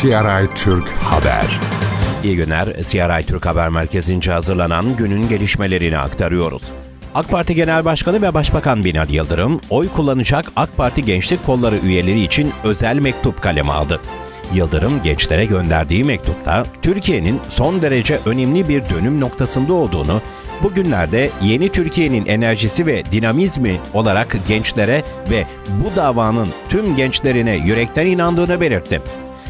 CRI Türk Haber. İyi günler. CRI Türk Haber Merkezi'nce hazırlanan günün gelişmelerini aktarıyoruz. AK Parti Genel Başkanı ve Başbakan Binali Yıldırım, oy kullanacak AK Parti Gençlik Kolları üyeleri için özel mektup kaleme aldı. Yıldırım gençlere gönderdiği mektupta Türkiye'nin son derece önemli bir dönüm noktasında olduğunu, bugünlerde yeni Türkiye'nin enerjisi ve dinamizmi olarak gençlere ve bu davanın tüm gençlerine yürekten inandığını belirtti.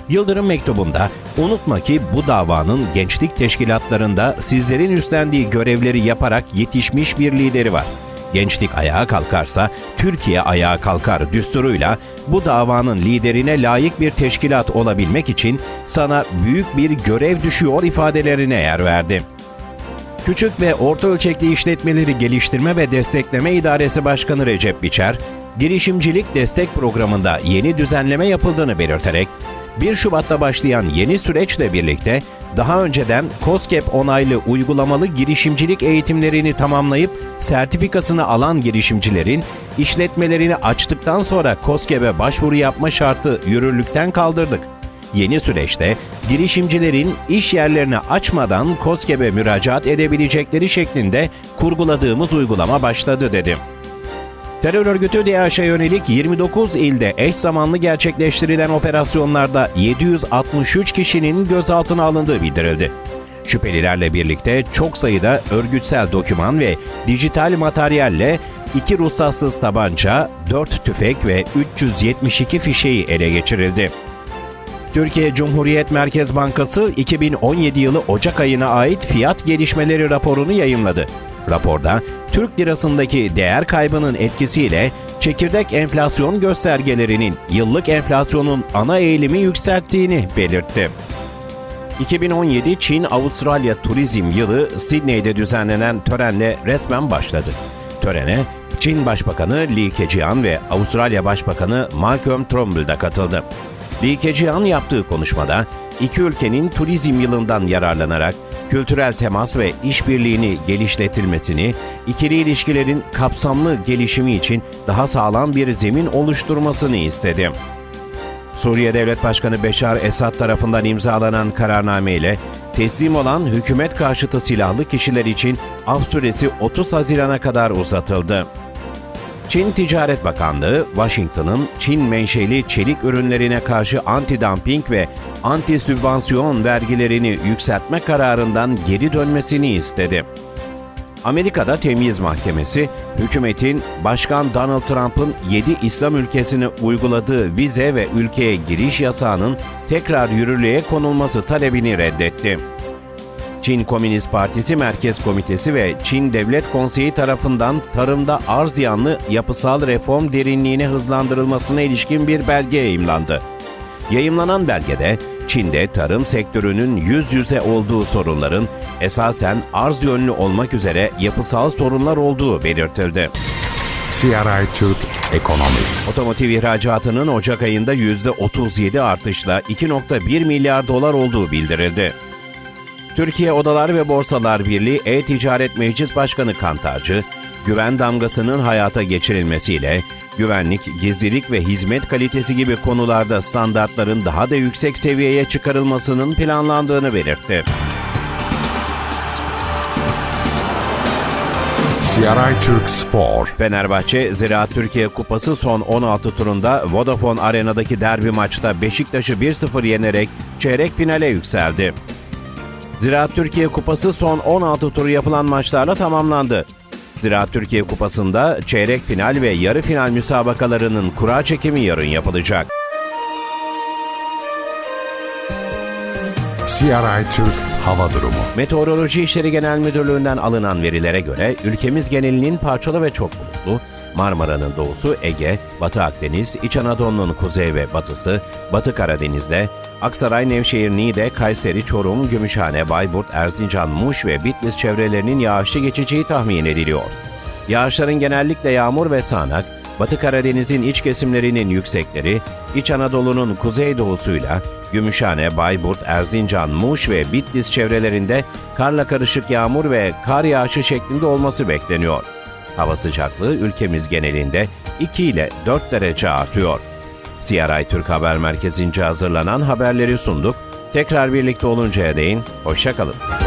Yıldırım mektubunda unutma ki bu davanın gençlik teşkilatlarında sizlerin üstlendiği görevleri yaparak yetişmiş bir lideri var. Gençlik ayağa kalkarsa Türkiye ayağa kalkar düsturuyla bu davanın liderine layık bir teşkilat olabilmek için sana büyük bir görev düşüyor ifadelerine yer verdi. Küçük ve orta ölçekli işletmeleri geliştirme ve destekleme İdaresi Başkanı Recep Biçer, girişimcilik destek programında yeni düzenleme yapıldığını belirterek, 1 Şubat'ta başlayan yeni süreçle birlikte daha önceden COSGAP onaylı uygulamalı girişimcilik eğitimlerini tamamlayıp sertifikasını alan girişimcilerin işletmelerini açtıktan sonra COSGAP'e başvuru yapma şartı yürürlükten kaldırdık. Yeni süreçte girişimcilerin iş yerlerini açmadan COSGAP'e müracaat edebilecekleri şeklinde kurguladığımız uygulama başladı dedi. Terör örgütü DAEŞ'e yönelik 29 ilde eş zamanlı gerçekleştirilen operasyonlarda 763 kişinin gözaltına alındığı bildirildi. Şüphelilerle birlikte çok sayıda örgütsel doküman ve dijital materyalle 2 ruhsatsız tabanca, 4 tüfek ve 372 fişeği ele geçirildi. Türkiye Cumhuriyet Merkez Bankası 2017 yılı Ocak ayına ait fiyat gelişmeleri raporunu yayımladı. Raporda Türk lirasındaki değer kaybının etkisiyle çekirdek enflasyon göstergelerinin yıllık enflasyonun ana eğilimi yükselttiğini belirtti. 2017 Çin-Avustralya Turizm Yılı Sydney'de düzenlenen törenle resmen başladı. Törene Çin Başbakanı Li Keqiang ve Avustralya Başbakanı Malcolm Turnbull da katıldı. Li Keqiang yaptığı konuşmada iki ülkenin turizm yılından yararlanarak kültürel temas ve işbirliğini gelişletilmesini, ikili ilişkilerin kapsamlı gelişimi için daha sağlam bir zemin oluşturmasını istedi. Suriye Devlet Başkanı Beşar Esad tarafından imzalanan kararname ile teslim olan hükümet karşıtı silahlı kişiler için af süresi 30 Haziran'a kadar uzatıldı. Çin Ticaret Bakanlığı, Washington'ın Çin menşeli çelik ürünlerine karşı anti-dumping ve anti-sübvansiyon vergilerini yükseltme kararından geri dönmesini istedi. Amerika'da Temyiz Mahkemesi, hükümetin Başkan Donald Trump'ın 7 İslam ülkesine uyguladığı vize ve ülkeye giriş yasağının tekrar yürürlüğe konulması talebini reddetti. Çin Komünist Partisi Merkez Komitesi ve Çin Devlet Konseyi tarafından tarımda arz yanlı yapısal reform derinliğine hızlandırılmasına ilişkin bir belge yayımlandı. Yayımlanan belgede Çin'de tarım sektörünün yüz yüze olduğu sorunların esasen arz yönlü olmak üzere yapısal sorunlar olduğu belirtildi. CRI Türk Ekonomi. Otomotiv ihracatının Ocak ayında %37 artışla 2.1 milyar dolar olduğu bildirildi. Türkiye Odalar ve Borsalar Birliği E-Ticaret Meclis Başkanı Kantarcı, güven damgasının hayata geçirilmesiyle güvenlik, gizlilik ve hizmet kalitesi gibi konularda standartların daha da yüksek seviyeye çıkarılmasının planlandığını belirtti. CRI Türk Spor. Fenerbahçe Ziraat Türkiye Kupası son 16 turunda Vodafone Arena'daki derbi maçta Beşiktaş'ı 1-0 yenerek çeyrek finale yükseldi. Ziraat Türkiye Kupası son 16 turu yapılan maçlarla tamamlandı. Ziraat Türkiye Kupası'nda çeyrek final ve yarı final müsabakalarının kura çekimi yarın yapılacak. CRI Türk Hava Durumu. Meteoroloji İşleri Genel Müdürlüğü'nden alınan verilere göre ülkemiz genelinin parçalı ve çok bulutlu, Marmara'nın doğusu Ege, Batı Akdeniz, İç Anadolu'nun kuzey ve batısı, Batı Karadeniz'de, Aksaray, Nevşehir, Niğde, Kayseri, Çorum, Gümüşhane, Bayburt, Erzincan, Muş ve Bitlis çevrelerinin yağışlı geçeceği tahmin ediliyor. Yağışların genellikle yağmur ve sağanak, Batı Karadeniz'in iç kesimlerinin yüksekleri, İç Anadolu'nun kuzeydoğusuyla Gümüşhane, Bayburt, Erzincan, Muş ve Bitlis çevrelerinde karla karışık yağmur ve kar yağışı şeklinde olması bekleniyor. Hava sıcaklığı ülkemiz genelinde 2 ile 4 derece artıyor. CRI Türk Haber Merkezi'nce hazırlanan haberleri sunduk. Tekrar birlikte oluncaya değin, hoşçakalın.